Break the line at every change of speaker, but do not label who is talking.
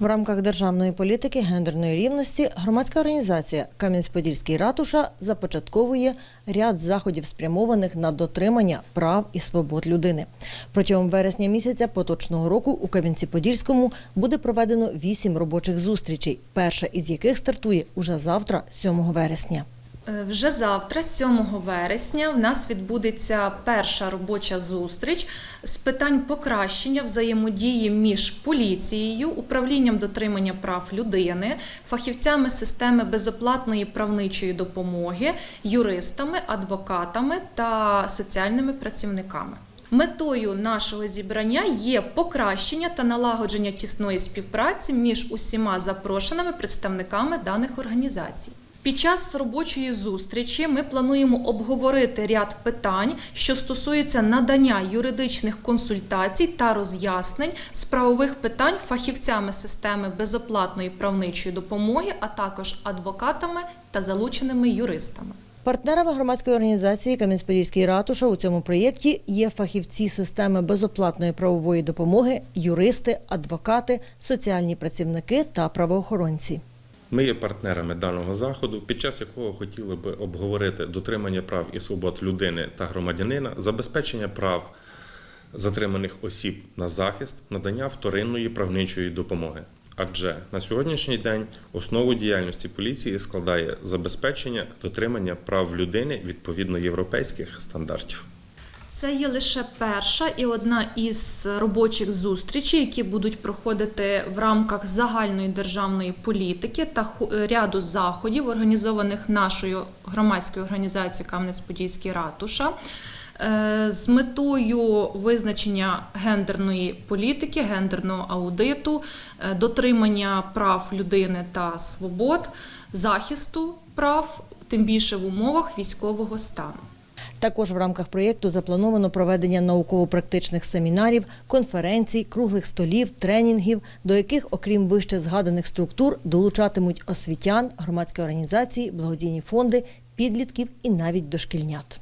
В рамках державної політики гендерної рівності громадська організація Кам'янець-Подільський ратуша започатковує ряд заходів, спрямованих на дотримання прав і свобод людини. Протягом вересня місяця поточного року у Кам'янці-Подільському буде проведено вісім робочих зустрічей, перша із яких стартує уже завтра, 7 вересня.
Е, Вже завтра, 7 вересня, в нас відбудеться перша робоча зустріч з питань покращення взаємодії між поліцією, управлінням дотримання прав людини, фахівцями системи безоплатної правничої допомоги, юристами, адвокатами та соціальними працівниками. Метою нашого зібрання є покращення та налагодження тісної співпраці між усіма запрошеними представниками даних організацій. Під час робочої зустрічі ми плануємо обговорити ряд питань, що стосуються надання юридичних консультацій та роз'яснень з правових питань фахівцями системи безоплатної правничої допомоги, а також адвокатами та залученими юристами.
Партнерами громадської організації Кам'янець-Подільський ратуша у цьому проєкті є фахівці системи безоплатної правової допомоги, юристи, адвокати, соціальні працівники та правоохоронці.
Ми є партнерами даного заходу, під час якого хотіли би обговорити дотримання прав і свобод людини та громадянина, забезпечення прав затриманих осіб на захист, надання вторинної правничої допомоги. Адже на сьогоднішній день основу діяльності поліції складає забезпечення дотримання прав людини відповідно європейських стандартів.
Це є лише перша і одна із робочих зустрічей, які будуть проходити в рамках загальної державної політики та ху- ряду заходів, організованих нашою громадською організацією Кам'янець-Подільський ратуша. е, З метою визначення гендерної політики, гендерного аудиту, е, дотримання прав людини та свобод, захисту прав, тим більше в умовах військового стану.
Також в рамках проєкту заплановано проведення науково-практичних семінарів, конференцій, круглих столів, тренінгів, до яких, окрім вище згаданих структур, долучатимуть освітян, громадські організації, благодійні фонди, підлітків і навіть дошкільнят.